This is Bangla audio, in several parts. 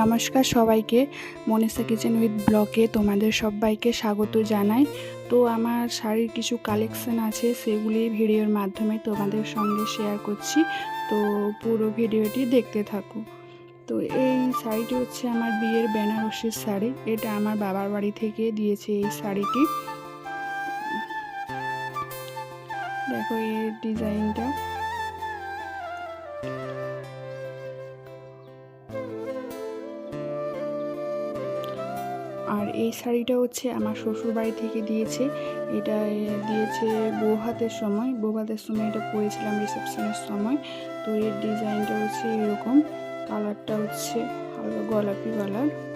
নমস্কার সবাইকে, মনীষা কিচেন উইথ ব্লগে তোমাদের সবাইকে স্বাগত জানাই। তো আমার শাড়ির কিছু কালেকশন আছে, সেগুলি ভিডিওর মাধ্যমে তোমাদের সঙ্গে শেয়ার করছি। তো পুরো ভিডিওটি দেখতে থাকো। তো এই শাড়িটি হচ্ছে আমার বিয়ের বেনারসির শাড়ি। এটা আমার বাবার বাড়ি থেকে দিয়েছে এই শাড়িটি। দেখো এর ডিজাইনটা আর এই শাড়িটা হচ্ছে আমার শ্বশুর বাড়ি থেকে দিয়েছে। এটা দিয়েছে বৌভাতের সময়। বৌভাতের সময় এটা পরেছিলাম রিসেপশনের সময়। তো এর ডিজাইনটা হচ্ছে এরকম। কালারটা হচ্ছে হালকা গোলাপি কালার।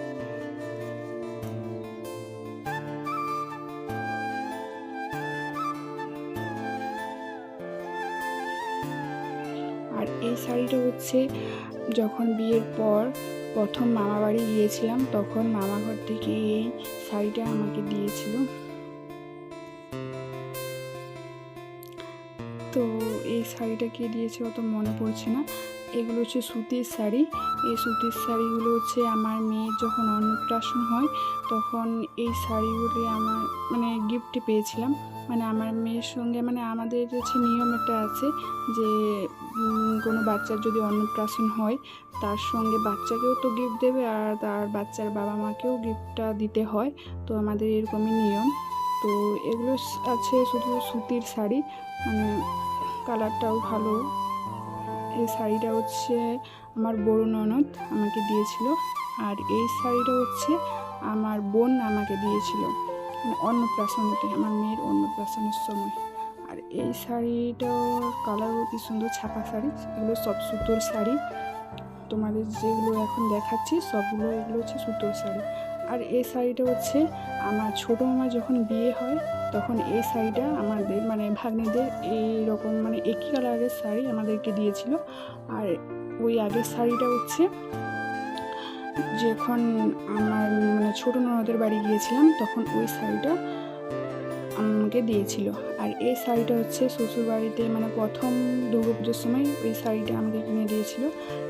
এই শাড়িটা হচ্ছে যখন বিয়ের পর প্রথম মামা বাড়ি গিয়েছিলাম, তখন মামা ঘর থেকে এই শাড়িটা আমাকে দিয়েছিল। তো এই শাড়িটা কে দিয়েছে অত মনে পড়ছে না। এগুলো হচ্ছে সুতির শাড়ি। এই সুতির শাড়িগুলো হচ্ছে আমার মেয়ের যখন অন্নপ্রাশন হয়, তখন এই শাড়িগুলি আমার মানে গিফটে পেয়েছিলাম। মানে আমার মেয়ের সঙ্গে মানে আমাদের হচ্ছে নিয়ম একটা আছে যে কোনো বাচ্চার যদি অন্নপ্রাশন হয়, তার সঙ্গে বাচ্চাকেও তো গিফট দেবে আর তার বাচ্চার বাবা মাকেও গিফটটা দিতে হয়। তো আমাদের এরকমই নিয়ম। তো এগুলো আছে শুধু সুতির শাড়ি। মানে কালারটাও ভালো। এই শাড়িটা হচ্ছে আমার বড় ননদ আমাকে দিয়েছিল। আর এই শাড়িটা হচ্ছে আমার বোন আমাকে দিয়েছিল। মানে অন্নপ্রাশনেতে আমার মেয়ের অন্নপ্রাশনের সময়। আর এই শাড়িটার কালারও কি সুন্দর ছাপা শাড়ি। এগুলো সব সুতোর শাড়ি। তোমাদের যেগুলো এখন দেখাচ্ছি, সবগুলো এগুলো হচ্ছে সুতোর শাড়ি। আর এই শাড়িটা হচ্ছে আমার ছোটো মামা যখন বিয়ে হয়, তখন এই শাড়িটা আমাদের মানে ভাগ্নিদের এই রকম মানে একই কালারের শাড়ি আমাদেরকে দিয়েছিল। আর ওই আগের শাড়িটা হচ্ছে যখন আমার মানে ছোটো ননদের বাড়ি গিয়েছিলাম, তখন ওই শাড়িটা আমাকে দিয়েছিল। আর এই শাড়িটা হচ্ছে শ্বশুরবাড়িতে মানে প্রথম দুর্গাপুজোর সময় ওই শাড়িটা আমাকে কিনে দিয়েছিল।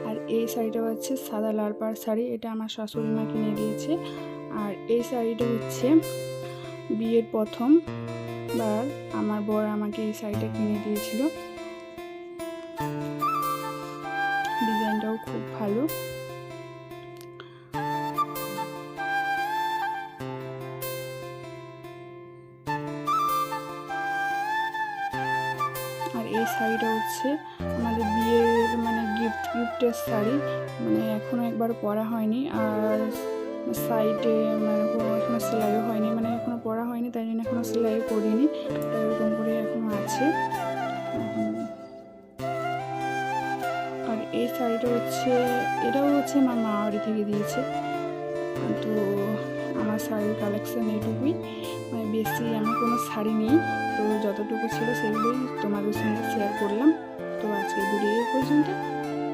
আর এই শাড়িটা হচ্ছে সাদা লাল পাড় শাড়ি, এটা আমার শাশুড়ি মা কিনে দিয়েছে। আর এই শাড়িটা হচ্ছে বিয়ের প্রথম বার আমার বর আমাকে এই শাড়িটা কিনে দিয়েছিল। ডিজাইনটাও খুব ভালো। এই শাড়িটা হচ্ছে আমাদের বিয়ের মানে গিফট গিফটের শাড়ি। মানে এখনও একবার পরা হয়নি। আর সাইডে মানে এখনও সেলাইও হয়নি। মানে এখনও পরা হয়নি, তাই জন্য এখনও সেলাইও করিনি। তাই এরকম করে এখনও আছে। আর এই শাড়িটা হচ্ছে, এটাও হচ্ছে আমার মা বাড়ি থেকে দিয়েছে। তো আমার শাড়ির কালেকশন এইটুকুই। মানে বেশি আমি কোনো শাড়ি নেই। তো যতটুকু ছিল সেগুলোই তোমাদের সঙ্গে শেয়ার করলাম। তো আজকে ভিডিও পর্যন্ত।